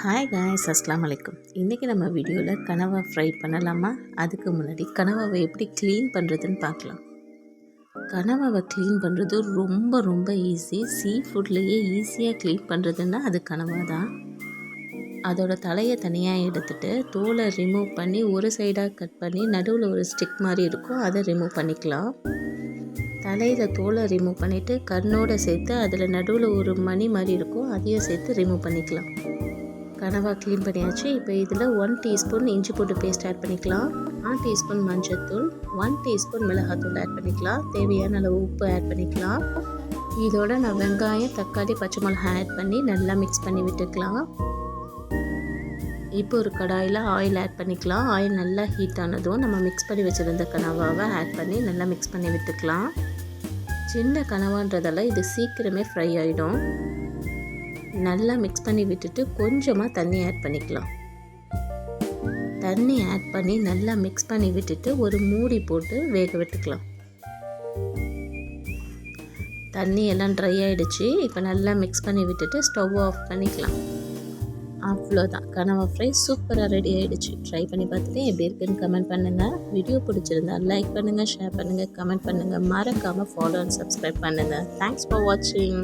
Hi guys அஸ்லாம் வலைக்கும் இன்றைக்கி நம்ம வீடியோவில் கனவா ஃப்ரை பண்ணலாமா? அதுக்கு முன்னாடி கனவாவை எப்படி க்ளீன் பண்ணுறதுன்னு பார்க்கலாம். கனவாவை க்ளீன் பண்ணுறது ரொம்ப ரொம்ப ஈஸி சீ ஃபுட்லேயே ஈஸியாக க்ளீன் பண்ணுறதுன்னா அது கனவா தான் அதோட தலையை தனியாக எடுத்துகிட்டு தோலை ரிமூவ் பண்ணி ஒரு சைடாக கட் பண்ணி நடுவில் ஒரு ஸ்டிக் மாதிரி இருக்கும் அதை ரிமூவ் பண்ணிக்கலாம். தலையில் தோலை ரிமூவ் பண்ணிவிட்டு கண்ணோடு சேர்த்து அதில் நடுவில் ஒரு மணி மாதிரி இருக்கும் அதையும் சேர்த்து ரிமூவ் பண்ணிக்கலாம். கனவா க்ளீன் பண்ணியாச்சு. இப்போ இதில் ஒன் டீஸ்பூன் இஞ்சி போட்டு பேஸ்ட் ஆட் பண்ணிக்கலாம். ஒன் டீஸ்பூன் மஞ்சத்தூள் ஒன் டீஸ்பூன் மிளகாத்தூள் ஆட் பண்ணிக்கலாம். தேவையான அளவு உப்பு ஆட் பண்ணிக்கலாம். இதோட நான் வெங்காயம் தக்காளி பச்சை மிளகாய் ஆட் பண்ணி நல்லா மிக்ஸ் பண்ணி விட்டுக்கலாம். இப்போ ஒரு கடாயில் ஆயில் ஆட் பண்ணிக்கலாம். ஆயில் நல்லா ஹீட் ஆனதும் நம்ம மிக்ஸ் பண்ணி வச்சுருந்த கனவாவை ஆட் பண்ணி நல்லா மிக்ஸ் பண்ணி விட்டுக்கலாம். சின்ன கனவான்றதால இது சீக்கிரமே ஃப்ரை ஆகிடும் நல்லா மிக்ஸ் பண்ணி விட்டுட்டு கொஞ்சமாக தண்ணி ஆட் பண்ணிக்கலாம். தண்ணி ஆட் பண்ணி நல்லா மிக்ஸ் பண்ணி விட்டுட்டு ஒரு மூடி போட்டு வேக விட்டுக்கலாம். தண்ணி எல்லாம் ட்ரை ஆகிடுச்சு இப்போ நல்லா மிக்ஸ் பண்ணி விட்டுட்டு ஸ்டவ் ஆஃப் பண்ணிக்கலாம். அவ்வளோதான் கனவா ஃப்ரை சூப்பராக ரெடி ஆகிடுச்சு ட்ரை பண்ணி பார்த்துட்டு எப்படி இருக்குன்னு கமெண்ட் பண்ணுங்கள் வீடியோ பிடிச்சிருந்தா லைக் பண்ணுங்கள் ஷேர் பண்ணுங்கள் கமெண்ட் பண்ணுங்கள் மறக்காமல் ஃபாலோ அண்ட் சப்ஸ்கிரைப் பண்ணுங்கள் தேங்க்ஸ் ஃபார் வாட்சிங்